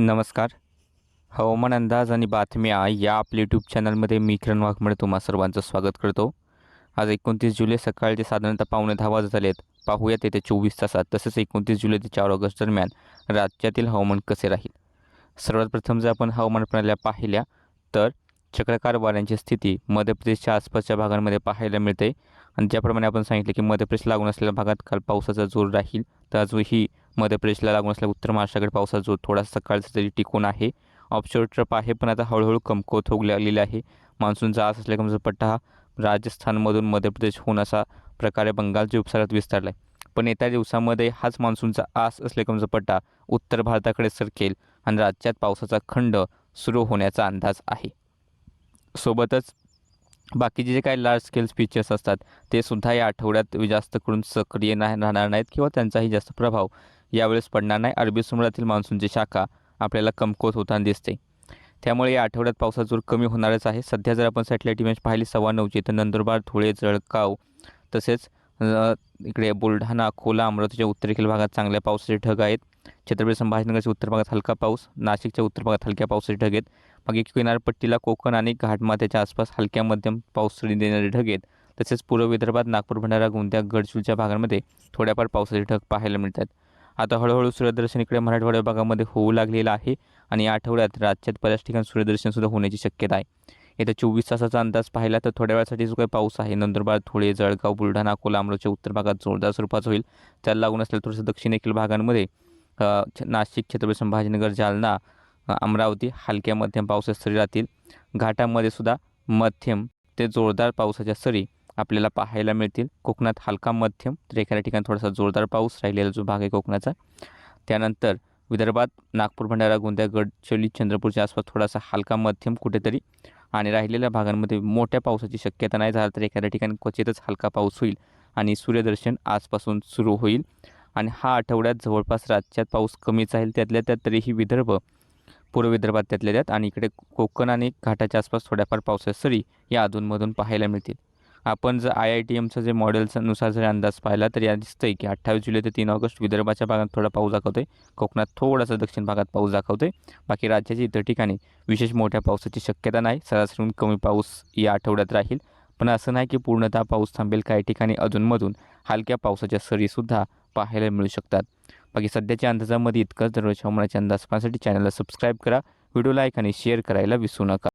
नमस्कार. हवामान अंदाज आणि बातम्या या आपल्या यूट्यूब चॅनलमध्ये मी किरण वाघमळे तुम्हा सर्वांचं स्वागत करतो. आज एकोणतीस जुलै सकाळचे साधारणतः पावणे दहा वाजत आहेत पाहूयात येत्या चोवीस तासात. तसेच एकोणतीस जुलै ते चार ऑगस्ट दरम्यान राज्यातील हवामान कसे राहील? सर्वात प्रथम जर आपण हवामान प्रणाल्या पाहिल्या तर चक्रकार वाऱ्यांची स्थिती मध्य प्रदेशच्या आसपासच्या भागांमध्ये पाहायला मिळते. आणि ज्याप्रमाणे आपण सांगितले की मध्य प्रदेश लागून असलेल्या भागात काल पावसाचा जोर राहील तर आजही मध्य प्रदेशला लागून असल्या उत्तर महाराष्ट्राकडे पावसाचा जोर थोडासा सकाळचा तरी टिकून आहे. ऑफशोर ट्रप आहे पण आता हळूहळू कमकुवत होऊ लागलेली आहे. मान्सूनचा आस असल्या कमचा पट्टा हा राजस्थानमधून मध्य प्रदेश होऊन असा प्रकारे बंगालच्या उपसागरात विस्तारला आहे पण येत्या दिवसामध्ये हाच मान्सूनचा आस असलेकमचा पट्टा उत्तर भारताकडे सरकेल आणि राज्यात पावसाचा खंड सुरू होण्याचा अंदाज आहे. सोबतच बाकीचे जे काही लार्ज स्केल फीचर्स असतात ते सुद्धा या आठवड्यात जास्त करून सक्रिय नाही राहणार नाहीत किंवा त्यांचाही जास्त प्रभाव यावेळेस पडणार नाही. अरबी समुद्रातील मान्सूनची शाखा आपल्याला कमकुवत होताना दिसते. त्यामुळे या आठवड्यात पावसाचा जोर कमी होणारच आहे. सध्या जर आपण सॅटेलाईट इमेज पाहिली सव्वा नऊची तर नंदुरबार धुळे जळगाव तसेच इकडे बुलढाणा अकोला अमरावतीच्या उत्तरेकडील भागात चांगल्या पावसाचे ढग आहेत. छत्रपती संभाजीनगरच्या उत्तर भागात हलका पाऊस नाशिकच्या उत्तर भागात हलक्या पावसाचे ढग आहेत. बाकी किनारपट्टीला कोकण आणि घाटमाथ्याच्या आसपास हलक्या मध्यम पाऊस देणारे ढग आहेत. तसेच पूर्व विदर्भात नागपूर भंडारा गोंदिया गडचिरोलीच्या भागांमध्ये थोड्याफार पावसाचे ढग पाहायला मिळतात. आता हळूहळू सूर्यदर्शन इकडे मराठवाड्या भागामध्ये होऊ लागलेलं आहे आणि या आठवड्यात राज्यात बऱ्याच ठिकाणी सूर्यदर्शनसुद्धा होण्याची शक्यता आहे. येत्या चोवीस तासाचा अंदाज पाहिला तर थोड्या वेळासाठी जो काही पाऊस आहे. नंदुरबार धुळे जळगाव बुलढाणा अकोला अमरावतीच्या उत्तर भागात जोरदार स्वरूपाचा होईल. त्याला लागून असलेल्या थोडंसं दक्षिणेकडील भागांमध्ये छ- नाशिक छत्रपती संभाजीनगर जालना अमरावती हलक्या मध्यम पावसाच्या सरी राहतील. घाटामध्ये सुद्धा मध्यम ते जोरदार पावसाच्या सरी आपल्याला पाहायला मिळतील. कोकणात हलका मध्यम तर एखाद्या ठिकाणी थोडासा जोरदार पाऊस राहिलेला जो भाग आहे कोकणाचा. त्यानंतर विदर्भात नागपूर भंडारा गोंदिया गडचिरोली चंद्रपूरच्या आसपास थोडासा हलका मध्यम कुठेतरी. आणि राहिलेल्या भागांमध्ये मोठ्या पावसाची शक्यता नाही झाली तर एखाद्या ठिकाणी क्वचितच हलका पाऊस होईल आणि सूर्यदर्शन आजपासून सुरू होईल. आणि हा आठवड्यात जवळपास राज्यात पाऊस कमीच राहील त्यातल्या त्यात तरीही विदर्भ पूर्व विदर्भात त्यातल्या त्यात. आणि इकडे कोकण आणि घाटाच्या आसपास थोड्याफार पावसाच्या सरी या अधूनमधून पाहायला मिळतील. आपण जर आय आय टी एमचं जे मॉडेल्सनुसार जर अंदाज पाहिला तर या दिसतंय की अठ्ठावीस जुलै ते तीन ऑगस्ट विदर्भाच्या भागात थोडा पाऊस दाखवतोय. कोकणात थोडासा दक्षिण भागात पाऊस दाखवतोय. बाकी राज्याच्या इतर ठिकाणी विशेष मोठ्या पावसाची शक्यता नाही. सरासरीहून कमी पाऊस या आठवड्यात राहील. पण असं नाही की पूर्णतः पाऊस थांबेल. काही ठिकाणी अधूनमधून हलक्या पावसाच्या सरीसुद्धा पाहायला मिळू शकतात. बाकी सध्याच्या अंदाजामध्ये इतकंच. दररोज हवामानाचे अंदाज पाहण्यासाठी चॅनलला सबस्क्राईब करा. व्हिडिओ लाईक आणि शेअर करायला विसरू नका.